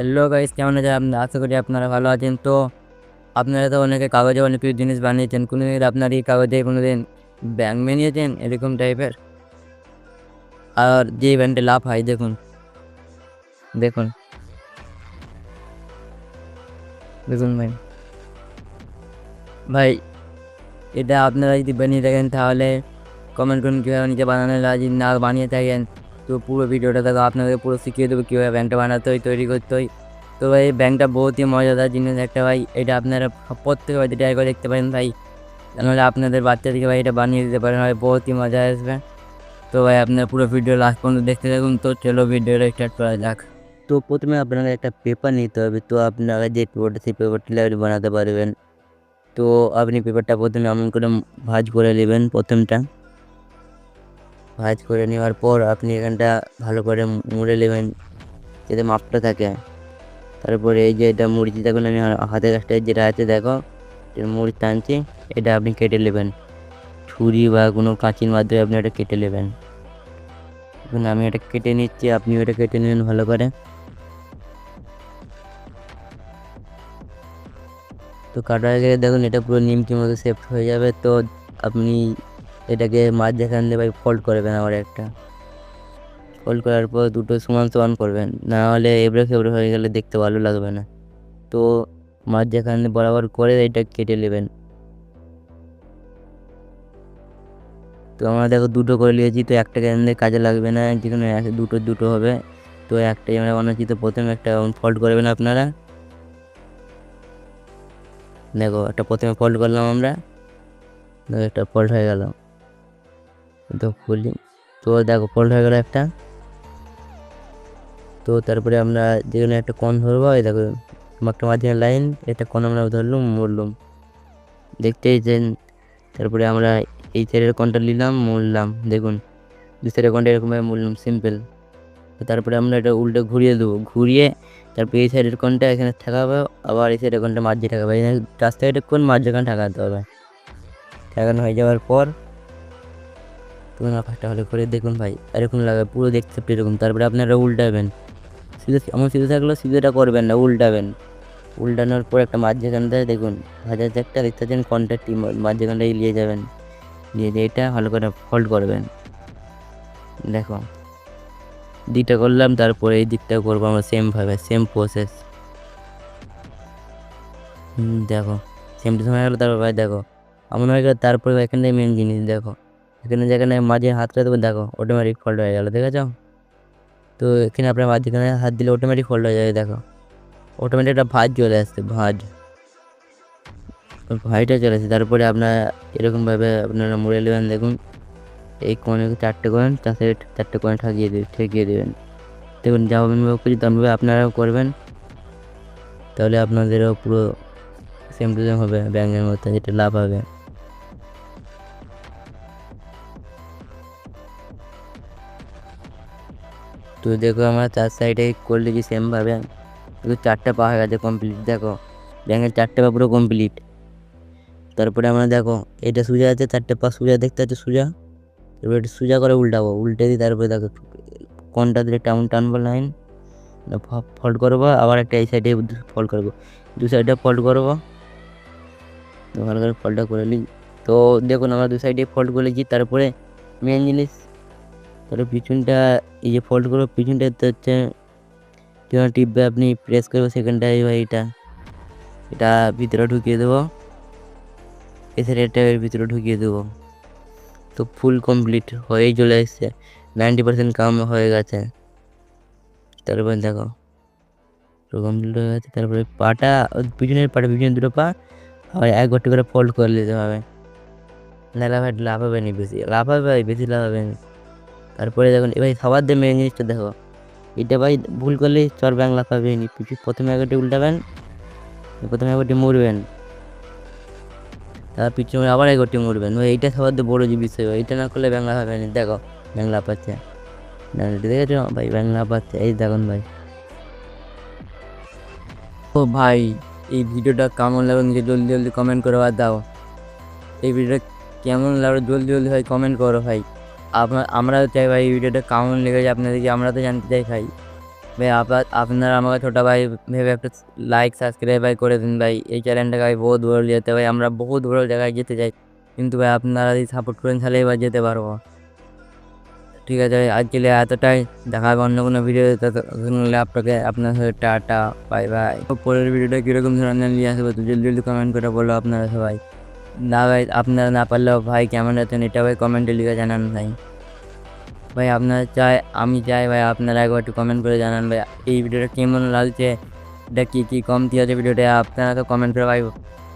Hello guys কেমন আছেন? আপনারা আশা করি আপনারা ভালো আছেন। তো আপনারা তো অনেকে কাগজে অনেক কিছু জিনিস বানিয়েছেন। কোনো দিন আপনার এই কাগজে কোনো দিন বানিয়েছেন এরকম টাইপের আর যে ব্যাংকটা লাভ হয়, দেখুন। দেখুন। দেখুন ভাই। ভাই, এটা আপনারা যদি বানিয়ে থাকেন, তাহলে কমেন্ট করুন কীভাবে নিজে বানানো যদি না বানিয়ে থাকেন তো পুরো ভিডিওটা দেখো আপনাদের পুরো শিখিয়ে দেবো কীভাবে ব্যাংকটা বানাতে হয়, তৈরি করতে হয়। তো ভাই, ব্যাংকটা বহুতই মজাদার জিনিস একটা ভাই, এটা আপনারা প্রত্যেকে বাড়িতে ট্রাই করে দেখতে পারেন ভাই। নাহলে আপনাদের বাচ্চাদেরকে ভাই এটা বানিয়ে দিতে পারেন, ভাই বহুতই মজা আসবে। তো ভাই, আপনারা পুরো ভিডিও লাস্ট পর্যন্ত দেখতে থাকুন, তো চলো ভিডিওটা স্টার্ট করা যাক। তো প্রথমে আপনাকে একটা পেপার নিতে হবে, তো আপনারা যে পেপারটা সেই পেপারটা লাইব্রেরি বানাতে পারবেন। তো আপনি পেপারটা প্রথমে এমন করে ভাঁজ করে নেবেন প্রথমটা। ভাঁজ করে নেওয়ার পর আপনি এখানটা ভালো করে মুড়ে নেবেন, যাতে মাপটা থাকে। তারপরে এই যে এটা মুড়িতে দেখুন আমি হাতের কাছটা যেটা আছে, দেখো এটা মুড়ি টানছি, এটা আপনি কেটে নেবেন। ছুরি বা কোনো কাঁচির মাধ্যমে আপনি এটা কেটে নেবেন। এখন আমি এটা কেটে নিচ্ছি আপনি এটা কেটে নেবেন ভালো করে। তো কাটার আগে দেখুন, এটা পুরো নিমকির মতো সেফট হয়ে যাবে। তো আপনি এটাকে মাঝ যেখান দিয়ে ভাই ফোল্ড করবেন আবার একটা। ফোল্ড করার পর দুটো সমান সমান করবেন। না হলে এবড়ে খেবড়ে হয়ে গেলে দেখতে ভালো লাগবে না। তো মাঝ যেখান দিয়ে বরাবর করে এটা কেটে নেবেন। তো আমরা দেখো দুটো করে নিয়েছি, তো একটা কেন কাজে লাগবে না যেখানে এক, দুটো দুটো হবে। তো একটাই আমরা বানাচ্ছি, তো প্রথমে একটা ফল্ট করবেন আপনারা। দেখো একটা প্রথমে ফল্ট করলাম আমরা, দেখো একটা ফল্ট হয়ে গেল। তো খুলি। তো দেখো ফোল্ড হয়ে গেল একটা। তো তারপরে আমরা যেখানে একটা কোণ ধরবো, এই দেখো একটা মাঝখানে লাইন একটা কোণ আমরা ধরলাম, মরলাম। দেখতেই চেন তারপরে আমরা এই সাইডের কোণটা নিলাম, মরলাম। দেখুন দু সাইডের কোণটা এরকমভাবে মরলাম সিম্পল তারপরে আমরা এটা উল্টে ঘুরিয়ে দেবো। ঘুরিয়ে তারপরে এই সাইডের কোণটা এখানে ঠাকাবো, আবার এই সাইডের কোণটা মাঝে ঠাকাবো। এই রাস্তা সাইডের কোণ মাঝখানে ঠাকাতে হবে। ঠাকানো হয়ে যাওয়ার পর তুমি ফার্স্টটা ভালো করে দেখুন ভাই, এরকম লাগে, পুরো দেখতে এরকম তারপরে আপনারা উল্টাবেন। সিধে, এমন সিধে থাকলেও সিধেটা করবেন না, উল্টাবেন। উল্টানোর পর একটা মাঝখানটায় দেখুন হাজার একটা দেখতে পাচ্ছেন কন্ট্যাক্ট মাঝখানটায় নিয়ে যাবেন। নিয়ে দিয়ে এটা ভালো করে ফোল্ড করবেন। দেখো। দিকটা করলাম, তারপরে এই দিকটা করব আমরা সেমভাবে সেম প্রসেস দেখো। সেম সময় গেলো, তারপর ভাই দেখো। এমন হয়ে গেলো তারপরে এখানটায় মেন জিনিস, দেখো। এখানে যেখানে মাঝে হাতটা দেবো দেখো অটোমেটিক ফল্ট হয়ে গেলো, দেখেছ? তো এখানে আপনার মাঝখানে হাত দিলে অটোমেটিক ফল্ট হয়ে যাবে, দেখো। অটোমেটিক একটা ভাঁজ চলে আসছে, ভাঁজ। ভাইটা চলে আসছে, তারপরে আপনার এরকমভাবে আপনারা মুড়ে নেবেন দেখুন, এই কোণে চারটে কোণ তার সাথে চারটে কোণে ঠাকিয়ে দেবে, ঠেকিয়ে দেবেন। দেখুন যেমনভাবে খুঁজি তেমনভাবে আপনারাও করবেন, তাহলে আপনাদেরও পুরো সেম টু সেম হবে ব্যাঙ্কের মতো, যেটা লাভ হবে। তো দেখো আমরা চার সাইডে করে দিয়েছি সেমভাবে দেখো চারটে পা হয়ে গেছে কমপ্লিট দেখো। ব্যাঙের চারটে পা পুরো কমপ্লিট তারপরে আমরা দেখো, এটা সোজা আছে, চারটে পা সোজা দেখতে আছে সোজা। এবার এটা সোজা করে উল্টাবো, উল্টে দিই তারপরে দেখো কোনটা দিলে টাউন টানবো লাইন ফল্ট করব, আবার একটা এই সাইডে ফল্ট করব। দু সাইডে ফল্ট করব। ভালো করে ফল্টটা করে নিই। তো দেখুন, আমরা দু সাইডে ফল্ট করেছি, তারপরে মেন জিনিস তারপরে পিছনটা, এই যে ফল্ট করব পিছনটাতে হচ্ছে, যখন টিপবে আপনি প্রেস করব সেখানটায় ভাই এটা। এটা ভিতরে ঢুকিয়ে দেবো। এসে এটা ভিতরে ঢুকিয়ে দেবো। তো ফুল কমপ্লিট হয়েই চলে এসছে। নাইনটি পার্সেন্ট কাম হয়ে গেছে। তারপরে দেখো, পুরো কমপ্লিট হয়ে গেছে। তারপরে পাটা, পিছনের পাটা, পিছনের দুটো পা, আবার এক ঘরটি করে ফোল্ড করে নিতে হবে। ভাই লাভ হবে না বেশি। লাভ হবে ভাই, বেশি লাভ হবে না। তারপরে দেখুন, এবার সবার দিয়ে মেন জিনিসটা দেখো। এটা ভাই ভুল করলে চর বাংলা পাবে নি। পিছু প্রথমে একটি উল্টাবেন, প্রথমে একটি মুড়বেন তার পিছনে আবার একটি ভাই, এইটা সবার দিয়ে বড়ো যে বিষয়। এইটা না করলে বাংলা হবে না। দেখো, বাংলা পাচ্ছে। দেখেছ? ভাই, বাংলা পাচ্ছে। এই দেখুন ভাই। ও ভাই, এই ভিডিওটা কেমন লাগল নিজে জলদি জলদি কমেন্ট করে দাও। এই ভিডিওটা কেমন লাগল? জলদি জলদি ভাই কমেন্ট করো ভাই। আমরাও চাই ভাই ভিডিওটা কেমন লেগেছে আপনাদেরকে আমরা তো জানতে চাই ভাই। ভাই আপনারা আমাকে ছোটো ভাই ভেবে একটা লাইক সাবস্ক্রাইব ভাই করে দিন ভাই। এই চ্যানেলটাকে ভাই বহুত বড় যেতে ভাই, আমরা বহুত বড় জায়গায় যেতে চাই। কিন্তু ভাই, আপনারা যদি সাপোর্ট করেন তাহলে এবার যেতে পারব। ঠিক আছে ভাই, আজকে এতটাই। দেখা হবে অন্য কোনো ভিডিও আপনাকে, আপনার সাথে টাটা বাই বাই পরের ভিডিওটা কীরকম ধরনের নিয়ে আসবে, তো জলদি জলদি কমেন্ট করে বলো আপনারা সবাই। না ভাই, আপনারা না পারলেও ভাই কেমন আছেন এটা ভাই কমেন্টে লিখে জানান ভাই। ভাই, আপনারা চাই, আমি চাই ভাই আপনারা একবার একটু কমেন্ট করে জানান ভাই, এই ভিডিওটা কেমন লাগছে, এটা কী কী কমতি আছে ভিডিওটা আপনারা তো কমেন্ট করে ভাই